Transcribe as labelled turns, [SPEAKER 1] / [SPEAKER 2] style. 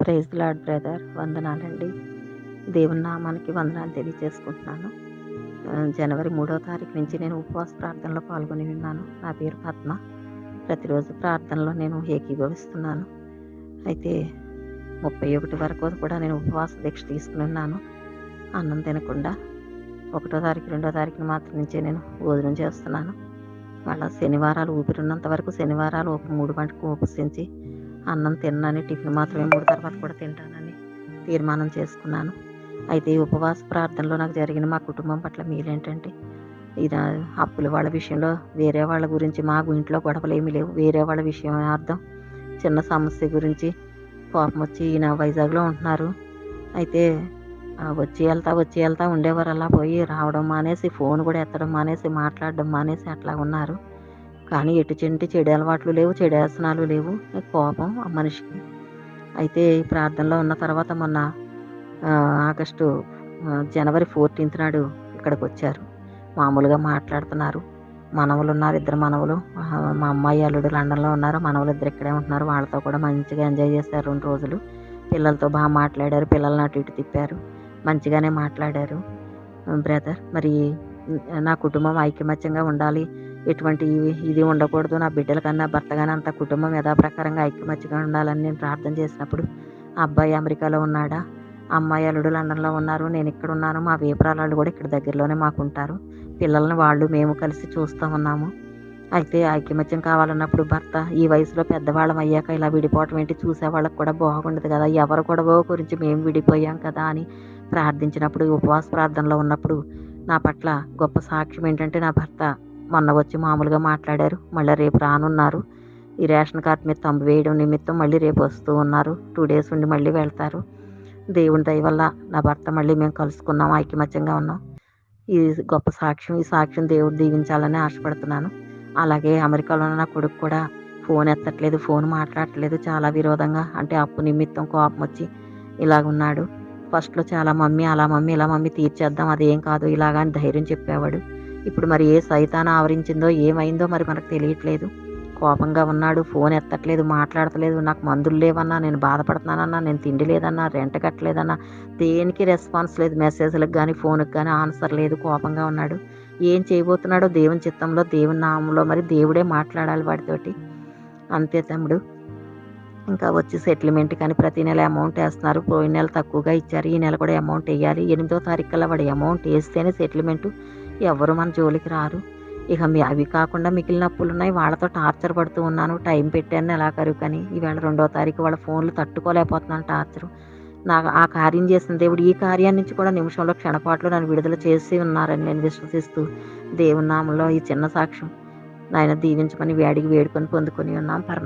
[SPEAKER 1] Praise lord brother వందనాలండి. దేవుని నామానికి వందనాలు తెలియజేసుకుంటున్నాను. జనవరి మూడో తారీఖు నుంచి నేను ఉపవాస ప్రార్థనలో పాల్గొని ఉన్నాను. నా పేరు పద్మ. ప్రతిరోజు ప్రార్థనలో నేను ఏకీభవిస్తున్నాను. అయితే ముప్పై ఒకటి వరకు కూడా నేను ఉపవాస దీక్ష తీసుకుని ఉన్నాను. అన్నం తినకుండా ఒకటో తారీఖు రెండో తారీఖున మాత్రం నుంచే నేను భోజనం చేస్తున్నాను. మళ్ళీ శనివారాలు ఊపిరి ఉన్నంత వరకు శనివారాలు ఒక మూడు గంటకు ఉపసించి అన్నం తిన్నాను టిఫిన్ మాత్రమే మూడు తర్వాత కూడా తింటానని తీర్మానం చేసుకున్నాను. అయితే ఈ ఉపవాస ప్రార్థనలో నాకు జరిగిన మా కుటుంబం పట్ల మీరేంటంటే ఇది అప్పుల వాళ్ళ విషయంలో వేరే వాళ్ళ గురించి మాకు ఇంట్లో గొడవలు ఏమీ లేవు. వేరే వాళ్ళ విషయం అర్థం. చిన్న సమస్య గురించి కోపం వచ్చి ఈయన వైజాగ్లో ఉంటున్నారు. అయితే వచ్చి వెళ్తా వచ్చి వెళ్తా ఉండేవారు అలా పోయి రావడం మానేసి ఫోన్ కూడా ఎత్తడం మానేసి మాట్లాడడం మానేసి అట్లా ఉన్నారు. కానీ ఎటు చెంటి చెడు అలవాట్లు లేవు చెడు ఆసనాలు లేవు. కోపం ఆ మనిషికి. అయితే ప్రార్థనలో ఉన్న తర్వాత మొన్న ఆగస్టు జనవరి ఫోర్టీన్త్ నాడు ఇక్కడికి వచ్చారు మామూలుగా మాట్లాడుతున్నారు. మనవలు ఉన్నారు ఇద్దరు మనవలు. మా అమ్మాయి అల్లుడు లండన్లో ఉన్నారు మనవలు ఇద్దరు ఇక్కడే ఉంటున్నారు. వాళ్ళతో కూడా మంచిగా ఎంజాయ్ చేశారు రెండు రోజులు. పిల్లలతో బాగా మాట్లాడారు పిల్లల్ని అటు ఇటు తిప్పారు. మంచిగానే మాట్లాడారు. బ్రదర్ మరి నా కుటుంబం ఐకమత్యంగా ఉండాలి. ఎటువంటి ఇవి- ఇది ఉండకూడదు. నా బిడ్డల కన్నా భర్త కానీ అంత కుటుంబం యథాప్రకారంగా ఐక్యమత్యగా ఉండాలని నేను ప్రార్థన చేసినప్పుడు ఆ అబ్బాయి అమెరికాలో ఉన్నాడా? అమ్మాయి అల్లుడు లండన్లో ఉన్నారు. నేను ఇక్కడ ఉన్నాను. మా వేపరాళ్ళు కూడా ఇక్కడ దగ్గరలోనే మాకు ఉంటారు పిల్లల్ని వాళ్ళు మేము కలిసి చూస్తూ ఉన్నాము. అయితే ఐక్యమత్యం కావాలన్నప్పుడు భర్త ఈ వయసులో పెద్దవాళ్ళం అయ్యాక ఇలా విడిపోవటం ఏంటి? చూసే వాళ్ళకి కూడా బాగుండదు కదా. ఎవరు గొడవ గురించి మేము విడిపోయాం కదా అని ప్రార్థించినప్పుడు ఉపవాస ప్రార్థనలో ఉన్నప్పుడు నా పట్ల గొప్ప సాక్ష్యం ఏంటంటే నా భర్త మొన్న వచ్చి మామూలుగా మాట్లాడారు. మళ్ళీ రేపు రానున్నారు. ఈ రేషన్ కార్డు మీద తంబు వేయడం నిమిత్తం మళ్ళీ రేపు వస్తూ ఉన్నారు. టూ డేస్ ఉండి మళ్ళీ వెళ్తారు. దేవుని దయ వల్ల నా భర్త మళ్ళీ మేము కలుసుకున్నాం ఐకమత్యంగా ఉన్నాం. ఈ గొప్ప సాక్ష్యం ఈ సాక్ష్యం దేవుడు దీవించాలని ఆశపడుతున్నాను. అలాగే అమెరికాలో ఉన్న నా కొడుకు కూడా ఫోన్ ఎత్తట్లేదు ఫోన్ మాట్లాడట్లేదు. చాలా విరోధంగా అంటే అప్పు నిమిత్తం కోపం వచ్చి ఇలాగ ఉన్నాడు ఫస్ట్లో చాలా మమ్మీ అలా మమ్మీ ఇలా మమ్మీ తీర్చేద్దాం అదేం కాదు ఇలాగా అని ధైర్యం చెప్పేవాడు. ఇప్పుడు మరి ఏ సైతాన ఆవరించిందో ఏమైందో మరి మనకు తెలియట్లేదు. కోపంగా ఉన్నాడు ఫోన్ ఎత్తట్లేదు మాట్లాడతలేదు నాకు మందులు లేవన్నా నేను బాధపడుతున్నానన్నా నేను తిండి లేదన్నా రెంట్ కట్టలేదన్నా దేనికి రెస్పాన్స్ లేదు మెసేజ్లకు కానీ ఫోన్కి కానీ ఆన్సర్ లేదు కోపంగా ఉన్నాడు. ఏం చేయబోతున్నాడో దేవుని చిత్తంలో దేవుని నామంలో మరి దేవుడే మాట్లాడాలి వాడితోటి. అంతే తమ్ముడు. ఇంకా వచ్చి సెటిల్మెంట్ కానీ ప్రతి నెల అమౌంట్ వేస్తున్నారు. పోయిన నెల తక్కువగా ఇచ్చారు. ఈ నెల కూడా అమౌంట్ వేయాలి. ఎనిమిదో తారీఖు కల్లా వాడు అమౌంట్ వేస్తేనే సెటిల్మెంట్ ఎవరు మన జోలికి రారు. ఇక మీ అవి కాకుండా మిగిలిన అప్పులు ఉన్నాయి వాళ్ళతో టార్చర్ పడుతూ ఉన్నాను. టైం పెట్టాను నెలాఖరు కానీ ఈవేళ రెండో తారీఖు వాళ్ళ ఫోన్లు తట్టుకోలేకపోతున్నాను టార్చర్. నాకు ఆ కార్యం చేసిన దేవుడు ఈ కార్యాన్ని నుంచి కూడా నిమిషంలో క్షణపాట్లు నన్ను విడుదల చేసి ఉన్నారని నేను విశ్వసిస్తూ దేవుని నామంలో ఈ చిన్న సాక్ష్యం. నాయన దీవించమని వేడికి వేడుకొని పొందుకొని ఉన్నాం. పరమ